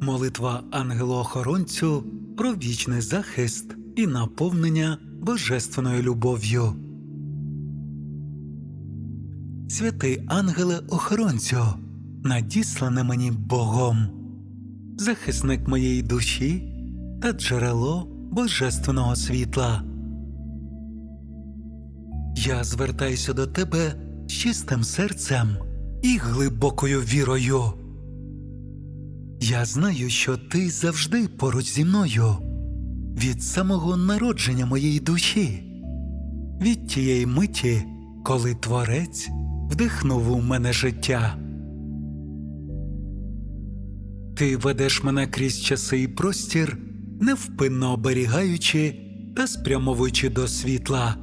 Молитва ангелу-охоронцю про вічний захист і наповнення божественною любов'ю. Святий ангеле-охоронцю, надіслане мені Богом, захисник моєї душі та джерело божественного світла. Я звертаюся до тебе з чистим серцем і глибокою вірою. Я знаю, що ти завжди поруч зі мною від самого народження моєї душі, від тієї миті, коли Творець вдихнув у мене життя. Ти ведеш мене крізь часи і простір, невпинно оберігаючи та спрямовуючи до світла.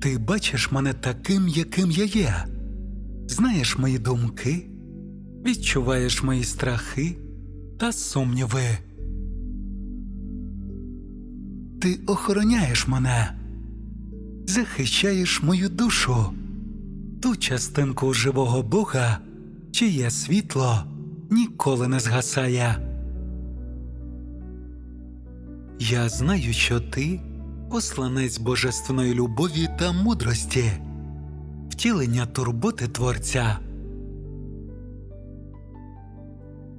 Ти бачиш мене таким, яким я є, знаєш мої думки, відчуваєш мої страхи та сумніви. Ти охороняєш мене, захищаєш мою душу, ту частинку живого Бога, чиє світло ніколи не згасає. Я знаю, що ти посланець божественної любові та мудрості, втілення турботи Творця.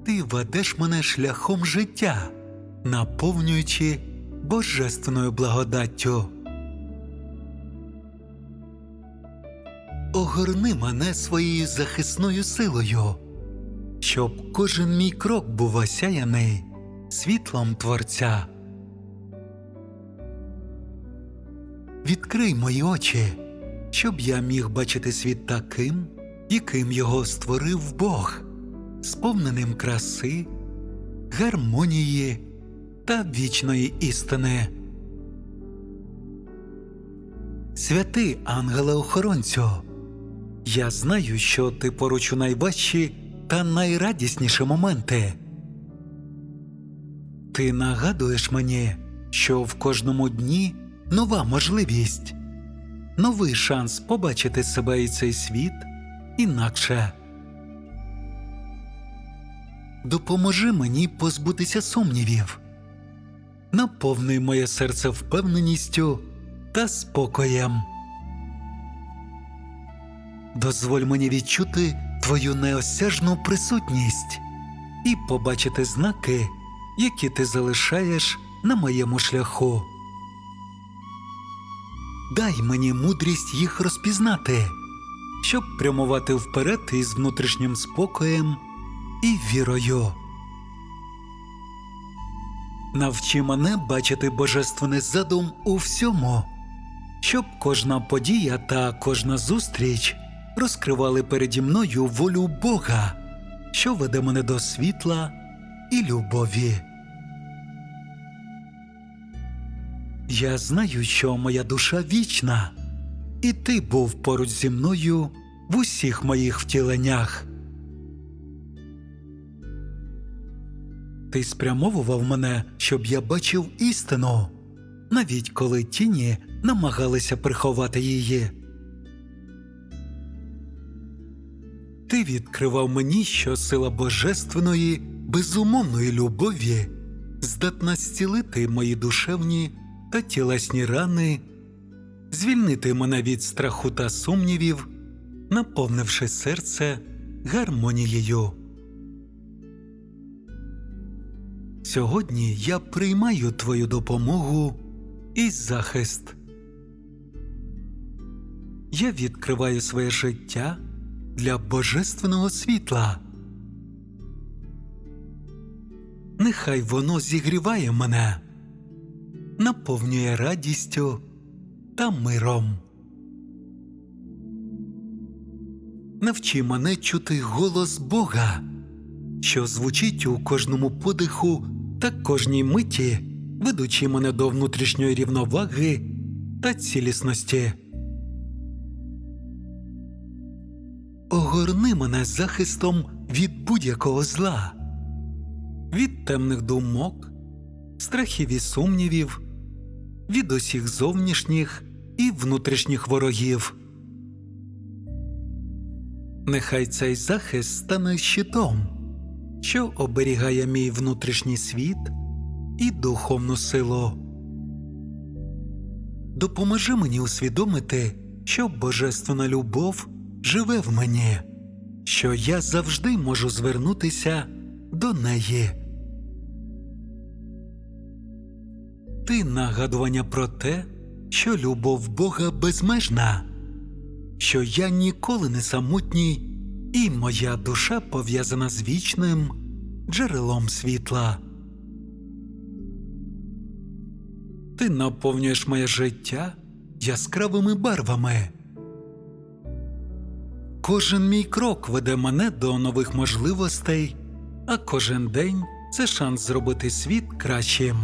Ти ведеш мене шляхом життя, наповнюючи божественною благодаттю. Огорни мене своєю захисною силою, щоб кожен мій крок був осяяний світлом Творця. Відкрий мої очі, щоб я міг бачити світ таким, яким його створив Бог, сповненим краси, гармонії та вічної істини. Святий ангеле-охоронцю, я знаю, що ти поруч у найважчі та найрадісніші моменти. Ти нагадуєш мені, що в кожному дні нова можливість, новий шанс побачити себе і цей світ інакше. Допоможи мені позбутися сумнівів, наповни моє серце впевненістю та спокоєм. Дозволь мені відчути твою неосяжну присутність і побачити знаки, які ти залишаєш на моєму шляху. Дай мені мудрість їх розпізнати, щоб прямувати вперед із внутрішнім спокоєм і вірою. Навчи мене бачити божественний задум у всьому, щоб кожна подія та кожна зустріч розкривали переді мною волю Бога, що веде мене до світла і любові. Я знаю, що моя душа вічна, і ти був поруч зі мною в усіх моїх втіленнях. Ти спрямовував мене, щоб я бачив істину, навіть коли тіні намагалися приховати її. Ти відкривав мені, що сила божественної, безумовної любові здатна зцілити мої душевні та тілесні рани, звільнити мене від страху та сумнівів, наповнивши серце гармонією. Сьогодні я приймаю твою допомогу і захист. Я відкриваю своє життя для божественного світла. Нехай воно зігріває мене, наповнює радістю та миром. Навчи мене чути голос Бога, що звучить у кожному подиху та кожній миті, ведучи мене до внутрішньої рівноваги та цілісності. Огорни мене захистом від будь-якого зла, від темних думок, страхів і сумнівів, від усіх зовнішніх і внутрішніх ворогів. Нехай цей захист стане щитом, що оберігає мій внутрішній світ і духовну силу. Допоможи мені усвідомити, що божественна любов живе в мені, що я завжди можу звернутися до неї. Ти нагадування про те, що любов Бога безмежна, що я ніколи не самотній, і моя душа пов'язана з вічним джерелом світла. Ти наповнюєш моє життя яскравими барвами. Кожен мій крок веде мене до нових можливостей, а кожен день це шанс зробити світ кращим.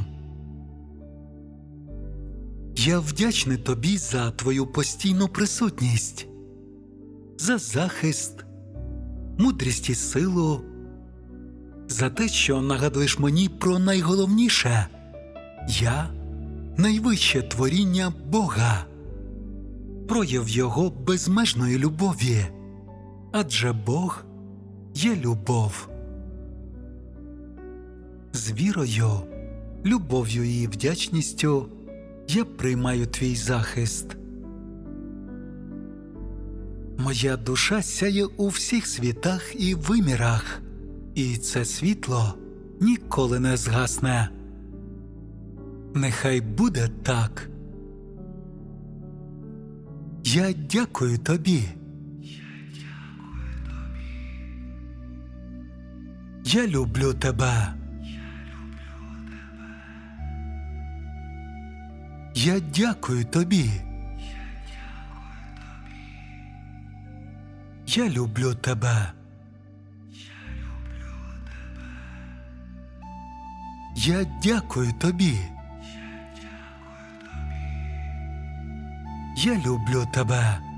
Я вдячний тобі за твою постійну присутність, за захист, мудрість і силу, за те, що нагадуєш мені про найголовніше я найвище творіння Бога, прояв Його безмежної любові, адже Бог є любов. З вірою, любов'ю і вдячністю я приймаю твій захист. Моя душа сяє у всіх світах і вимірах, і це світло ніколи не згасне. Нехай буде так. Я дякую тобі. Я люблю тебе. Я дякую тобі. Я люблю тебе. Я люблю тебе. Я дякую тобі дякую тобі. Я люблю тебе.